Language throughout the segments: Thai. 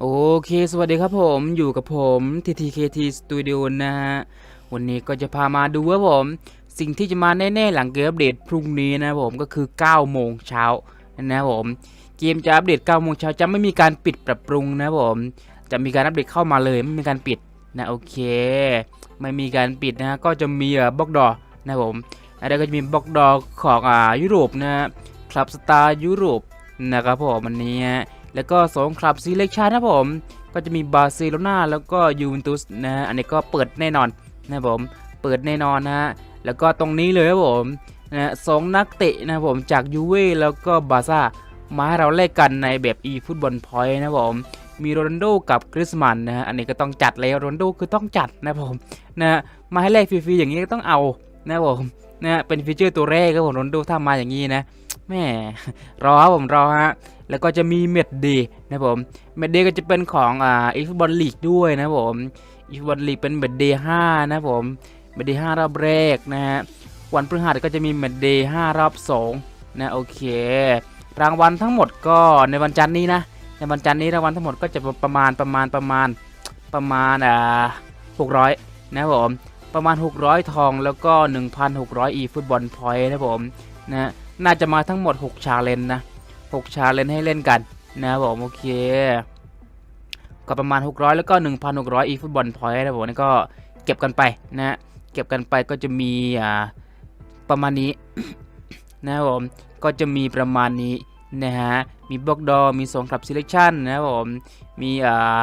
โอเค สวัสดีครับผมอยู่กับผม TTKT Studio นะฮะ วันนี้ก็จะพามาดูว่าผม สิ่งที่จะมาแน่ ๆ หลังเกมอัปเดตพรุ่งนี้นะผมก็คือ 9 โมงเช้านะผม เกมจะอัปเดต 9 โมงเช้าจะไม่มีการปิดปรับปรุงนะผม จะมีการอัปเดตเข้ามาเลยไม่มีการปิดนะโอเค ไม่มีการปิดนะก็จะมีบล็อกดอนะผมแล้วก็จะมีบล็อกดอของอ่ายุโรปนะฮะคลับสตาร์ยุโรปนะครับผมวันนี้ แล้วก็สองคลับซีเล็กชันนะผม ก็จะมีบาร์เซโลนาแล้วก็ยูเวนตุสนะฮะอันนี้ก็เปิดแน่นอนนะผม เปิดแน่นอนนะฮะ แล้วก็ตรงนี้เลยครับผมนะสองนักเตะนะผมจากยูเว่แล้วก็บาร์ซ่ามาให้เราแลกกันในแบบ e ฟุตบอลพอยต์นะผม มีโรนัลโดกับกริสมันนะฮะ อันนี้ก็ต้องจัดเลยโรนัลโดคือต้องจัดนะผมนะฮะมาให้แลกฟรีๆอย่างนี้ก็ต้องเอานะผมนะฮะเป็นฟีเจอร์ตัวแรกครับผมโรนัลโดถ้ามาอย่างนี้นะ แม่รอครับผมรอฮะแล้วก็จะมีเม็ดดีนะผมเม็ดดีก็จะเป็นของอ่าอีฟุตบอลลีกด้วยนะผมอีฟุตบอลลีกเป็นเม็ดดีห้านะผมเม็ดดีห้ารอบแรกนะฮะวันพฤหัสก็จะมีเม็ดดีห้ารอบสองนะโอเค รางวัลทั้งหมดก็ในวันจันทร์นี้นะในวันจันทร์นี้รางวัลทั้งหมดก็จะประมาณประมาณประมาณประมาณอ่าหกร้อยนะผมประมาณ 600 ทองแล้วก็ 1,600 อีฟุตบอลพอยต์นะผมนะ น่าจะมาทั้งหมด 6 ชาเลนนะ 6 ชาเลนให้เล่นกันนะครับผมโอเค ก็ประมาณ 600 แล้วก็ 1,600 อีฟุตบอลพอยต์นะผมนี่ก็เก็บกันไปนะเก็บกันไปก็จะมีอ่าประมาณนี้นะครับผมก็จะมีประมาณนี้นะฮะมีบล็อกดอมี2คลับ selection นะครับผมมีอ่า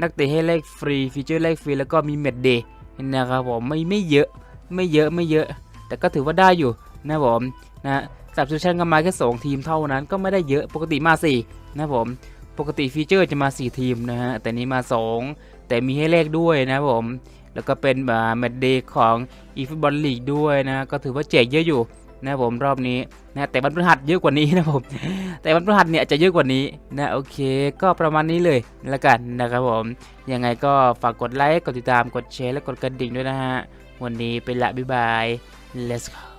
นักเตะให้เลขฟรีฟีเจอร์เลขฟรีแล้วก็มีเม็ดเดย์นะครับผมไม่ไม่เยอะไม่เยอะไม่เยอะ แต่ก็ถือว่าได้อยู่นะครับผมนะ สับส i ชันก็มาแค่2ทีมเท่านั้นก็ไม่ได้เยอะปกติมา4นะผมปกติฟีเจอร์จะมา 4 ทีมนะฮะแต่นี้มา 2 แต่มีให้เลขด้วยนะผมแล้วก็เป็นแบบแมตช์เดย์ของอีฟุตบอลลีกด้วยนะก็ถือว่าแจกเยอะอยู่นะผมรอบนี้นะแต่วันพฤหัสเยอะกว่านี้นะผม แต่วันพฤหัสเนี่ยจะเยอะกว่านี้นะโอเค ก็ประมาณนี้เลยละกันนะครับผมยังไงก็ฝากกดไลค์กดติดตามกดแชร์และกดกระดิ่งด้วยนะฮะวันนี้ไปละบ๊ายบาย let's go